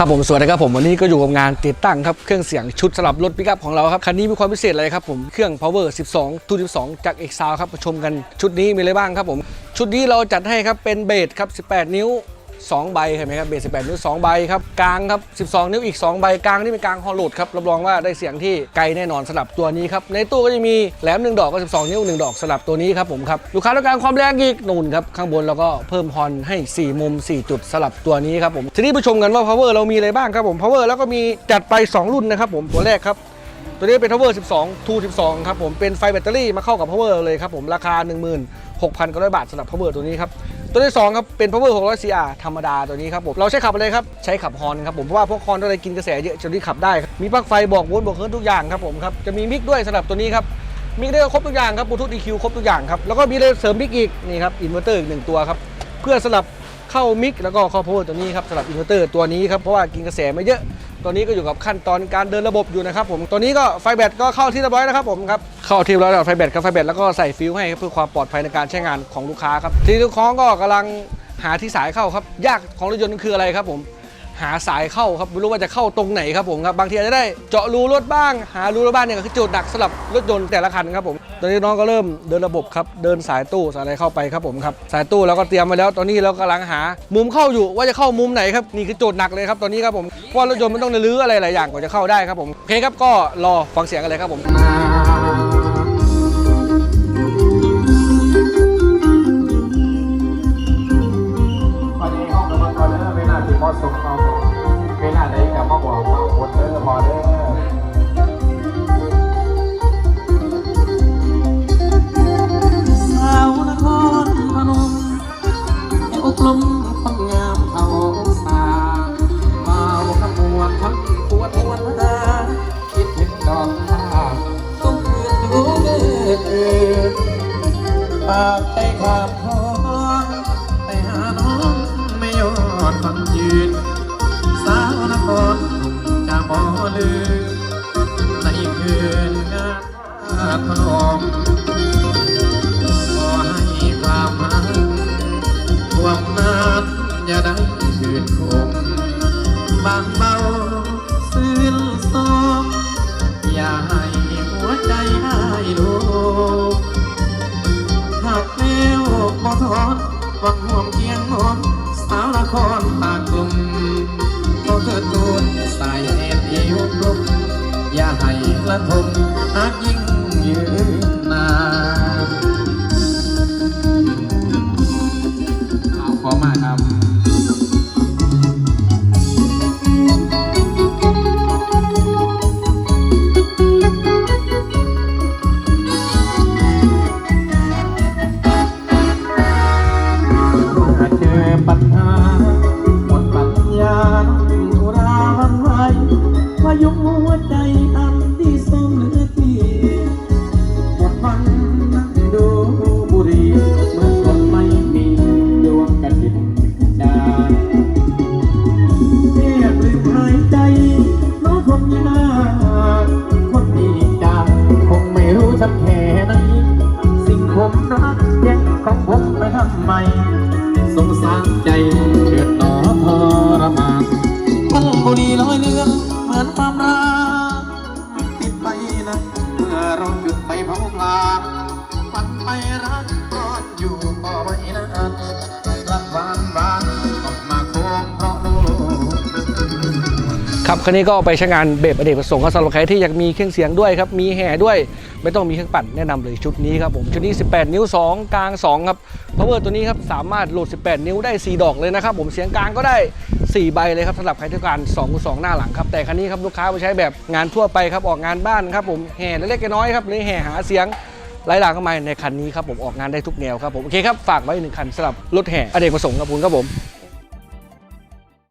ครับผมสวัสดีครับผมวันนี้ก็อยู่กับงานติดตั้งครับเครื่องเสียงชุดสลับรถปิกอัพของเราครับคันนี้มีความพิเศษอะไรครับผมเครื่อง power 12 2 12 จากเอกซาวครับมาชมกันชุดนี้มีอะไรบ้างครับผมชุดนี้เราจัดให้ครับเป็นเบสครับ 18 นิ้ว 2 ใบเห็นไหมครับเบส18 นิ้ว 2 ใบครับกลางครับ 12 นิ้วอีก 2 ใบกลางนี่เป็นกลางฮอลโลดครับรับรองว่าได้เสียงที่ไกลแน่นอนสำหรับตัวนี้ครับในตู้ก็จะมีแหลม 1 ดอกก็ 12 นิ้ว 1 ดอกสำหรับตัวนี้ครับผมครับลูกค้าต้องการความแรงอีกนู่นครับข้างบนเราก็เพิ่มฮอนให้ 4 มุม 4 จุดสลับตัวนี้ครับผมทีนี้ไปชมกันว่า power เรามีอะไรบ้างครับผม power แล้วก็มีจัดไป 2 รุ่นนะครับผมตัวแรกครับตัวนี้เป็น power 12 2 12ครับผมเป็นไฟแบตเตอรี่มาเข้ากับ power เลยครับผมราคา 16,900 บาทสำหรับ power ตัวนี้ครับ ตัวที่ 2 ครับ เป็น power 600 CR ธรรมดาตัวนี้ครับผม เราใช้ขับอะไรครับ ใช้ขับฮอนครับผม เพราะว่าพวกฮอนอะไรกินกระแสเยอะจนที่ขับได้ มีปลั๊กไฟบอกโวลต์บอกเฮิร์ตทุกอย่างครับผมครับ จะมีมิกด้วยสำหรับตัวนี้ครับ มิกได้ครบทุกอย่างครับบลูทูธ EQ ครบทุกอย่างครับ แล้วก็มีเลยเสริมมิกอีกนี่ครับอินเวอร์เตอร์อีกหนึ่งตัวครับ เพื่อสลับ เข้ามิกแล้วก็ข้า power ตัวนี้ครับสำหรับอินเวอร์เตอร์ตัวนี้ครับเพราะว่ากินกระแสไม่เยอะตัวนี้ก็อยู่กับขั้นตอนการเดินระบบอยู่นะครับผมตัวนี้ก็ไฟแบตก็เข้าที่เรียบร้อยนะครับผมครับเข้าที่เรียบร้อยแล้วไฟแบตกับไฟแบตแล้วก็ใส่ฟิวให้เพื่อความปลอดภัยในการใช้งานของลูกค้าครับที่ลูกค้าก็กำลังหาที่สายเข้าครับยากของรถยนต์คืออะไรครับผม หาสายเข้าครับไม่รู้ว่าจะเข้าตรงไหนครับผมครับบางทีอาจจะได้เจาะรูรถบ้าง หารูรถบ้างเนี่ยคือโจทย์หนักสำหรับรถยนต์แต่ละคันครับผมตอนนี้น้องก็เริ่มเดินระบบครับเดินสายตู้สายอะไรเข้าไปครับผมครับสายตู้เราก็เตรียมไว้แล้ว ตอนนี้เรากำลังหามุมเข้าอยู่ว่าจะเข้ามุมไหนครับนี่คือโจทย์หนักเลยครับตอนนี้ครับผมเพราะรถยนต์มันต้องรื้ออะไรหลายอย่างกว่าจะเข้าได้ครับผมโอเคครับก็รอฟังเสียงกันเลยครับผม เกิดเกิดปากใจขาดคองไปหาน้องไม่ยอดคนยืน สาวนครจะมอลืมในคืนงานพนม ครปากลุ่มก็เกิดตูนสายแอบเอวกลมอย่าให้ละทมอาจยิ่งยืนนานเอาขอมาครับ ของผมไปทำไม สงสารใจเกิดหนอทรมานมันบุรีลอยเรือเหมือนความรักติดไปนะเมื่อเราจุดไปเผาพลางฝันไปรักก่อนอยู่ต่อไปนาน ครับคันนี้ก็ไปใช้งานเบบอเนกประสงค์ครับสำหรับใครที่อยากมีเครื่องเสียงด้วยครับมีแห่ด้วย ไม่ต้องมีเครื่องปั่นแนะนำเลยชุดนี้ครับผมชุดนี้ 18 นิ้ว 2 กลาง 2 ครับ power ตัวนี้ครับสามารถโหลด 18 นิ้วได้ 4 ดอกเลยนะครับผมเสียงกลางก็ได้ 4 ใบเลยครับสำหรับใครที่การ2 2 หน้าหลังครับแต่คันนี้ครับลูกค้าไปใช้แบบงานทั่วไปครับออกงานบ้านครับผมแห่เล็กๆน้อยๆครับหรือแห่หาเสียงหลายหลากเข้ามาในคันนี้ครับผมออกงานได้ทุกแนวครับผมโอเคครับฝากไว้หนึ่งคันสำหรับรถแห่อเนกประสงค์ครับผมครับผม